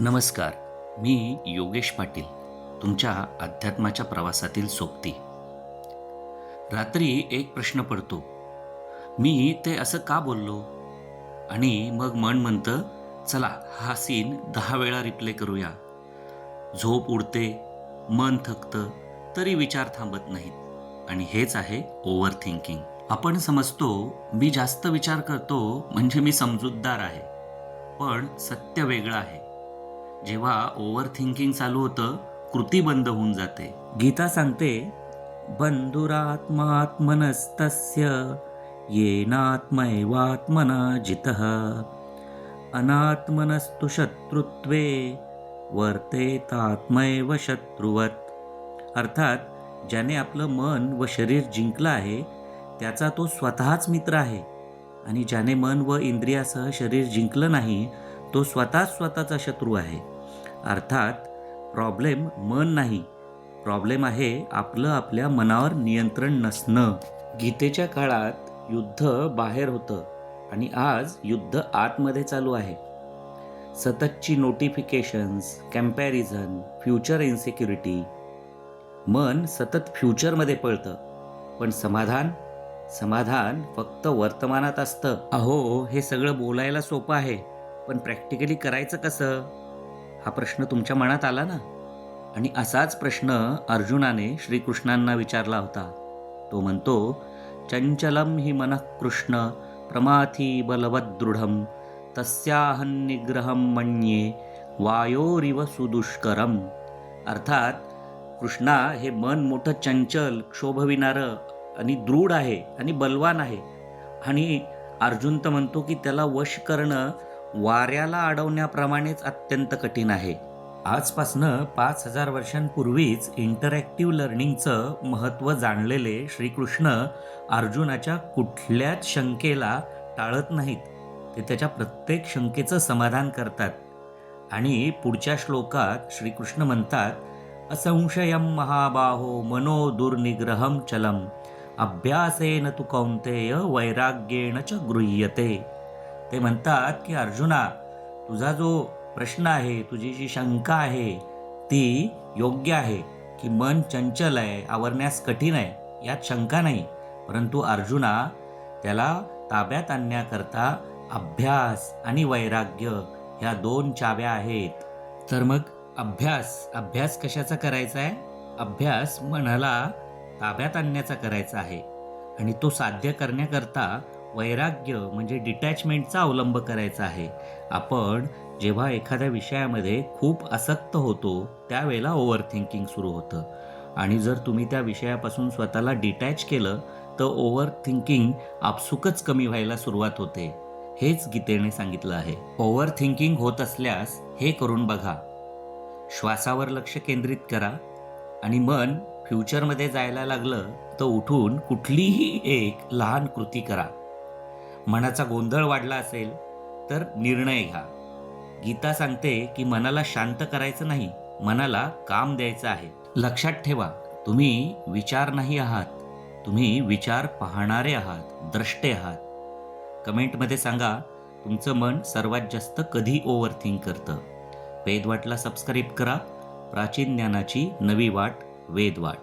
नमस्कार मी योगेश पाटील तुमच्या अध्यात्माच्या प्रवासातील सोबती. रात्री एक प्रश्न पडतो मी ते असं का बोललो? आणि मग मन म्हणतं चला हा सीन दहा वेळा रिप्ले करूया. झोप उडते मन थकतं तरी विचार थांबत नाहीत. आणि हेच आहे ओव्हर थिंकिंग आपण समजतो मी जास्त विचार करतो म्हणजे मी समजूतदार आहे. पण सत्य वेगळं आहे. जेव्हा ओव्हर थिंकिंग चालू होतं कृती बंद होऊन जाते. गीता सांगते बंधुरात्मात्मनस्तस्य येनात्मैवात्मना जितः। अनात्मनस्तु शत्रुत्वे वर्तेतात्मैव शत्रुवत. अर्थात ज्याने आपलं मन व शरीर जिंकलं आहे त्याचा तो स्वतःच मित्र आहे. आणि ज्याने मन व इंद्रियासह शरीर जिंकलं नाही तो स्वतःच स्वतःचा शत्रू आहे. अर्थात प्रॉब्लेम मन नाही. प्रॉब्लेम आहे आपलं आपल्या मनावर नियंत्रण नसणं. गीतेच्या काळात युद्ध बाहेर होतं आणि आज युद्ध आतमध्ये चालू आहे. सततची नोटिफिकेशन्स कॅम्पॅरिझन फ्युचर इन्सिक्युरिटी मन सतत फ्युचरमध्ये पळतं. पण समाधान? समाधान फक्त वर्तमानात असतं. अहो हे सगळं बोलायला सोपं आहे. पण प्रॅक्टिकली करायचं कसं? हा प्रश्न तुमच्या मनात आला ना? आणि असाच प्रश्न अर्जुनाने श्रीकृष्णांना विचारला होता. तो म्हणतो चंचलम हि मनः कृष्ण प्रमाथी बलवदृढम तस्याहं निग्रहम मन्ये वायोरिव सुदुष्करम. अर्थात कृष्णा हे मन मोठं चंचल क्षोभविणारं आणि दृढ आहे आणि बलवान आहे. आणि अर्जुन तर म्हणतो की त्याला वश करणं वाऱ्याला अडवण्याप्रमाणेच अत्यंत कठीण आहे. आजपासनं पाच हजार वर्षांपूर्वीच इंटरॅक्टिव्ह लर्निंगचं महत्त्व जाणलेले श्रीकृष्ण अर्जुनाच्या कुठल्याच शंकेला टाळत नाहीत. ते त्याच्या प्रत्येक शंकेचं समाधान करतात. आणि पुढच्या श्लोकात श्रीकृष्ण म्हणतात असंशयम महाबाहो मनो दुर्निग्रहम चलम. अभ्यासेन तु कौंतेय वैराग्येण च गृह्यते. ते म्हणतात की अर्जुना तुझा जो प्रश्न आहे तुझी जी शंका आहे ती योग्य आहे की मन चंचल आहे आवरण्यास कठीण आहे यात शंका नाही. परंतु अर्जुना त्याला ताब्यात आणण्याकरता अभ्यास आणि वैराग्य ह्या दोन चाव्या आहेत. तर मग अभ्यास अभ्यास कशाचा करायचा आहे? अभ्यास मनाला ताब्यात आणण्याचा करायचा आहे. आणि तो साध्य करण्याकरता वैराग्य म्हणजे डिटॅचमेंटचा अवलंब करायचा आहे. आपण जेव्हा एखाद्या विषयामध्ये खूप आसक्त होतो त्यावेळेला ओव्हर थिंकिंग सुरू होतं. आणि जर तुम्ही त्या विषयापासून स्वतःला डिटॅच केलं तर ओव्हर थिंकिंग आपसुकच कमी व्हायला सुरुवात होते. हेच गीतेने सांगितलं आहे. ओव्हर थिंकिंग होत असल्यास हे करून बघा. श्वासावर लक्ष केंद्रित करा. आणि मन फ्युचरमध्ये जायला लागलं तर उठून कुठलीही एक लहान कृती करा. मनाचा गोंधळ वाढला असेल तर निर्णय घ्या. गीता सांगते की मनाला शांत करायचं नाही मनाला काम द्यायचं आहे. लक्षात ठेवा तुम्ही विचार नाही आहात तुम्ही विचार पाहणारे आहात द्रष्टे आहात. कमेंटमध्ये सांगा तुमचं मन सर्वात जास्त कधी ओव्हर थिंक करतं वेदवाटला सबस्क्राईब करा प्राचीन ज्ञानाची नवी वाट वेदवाट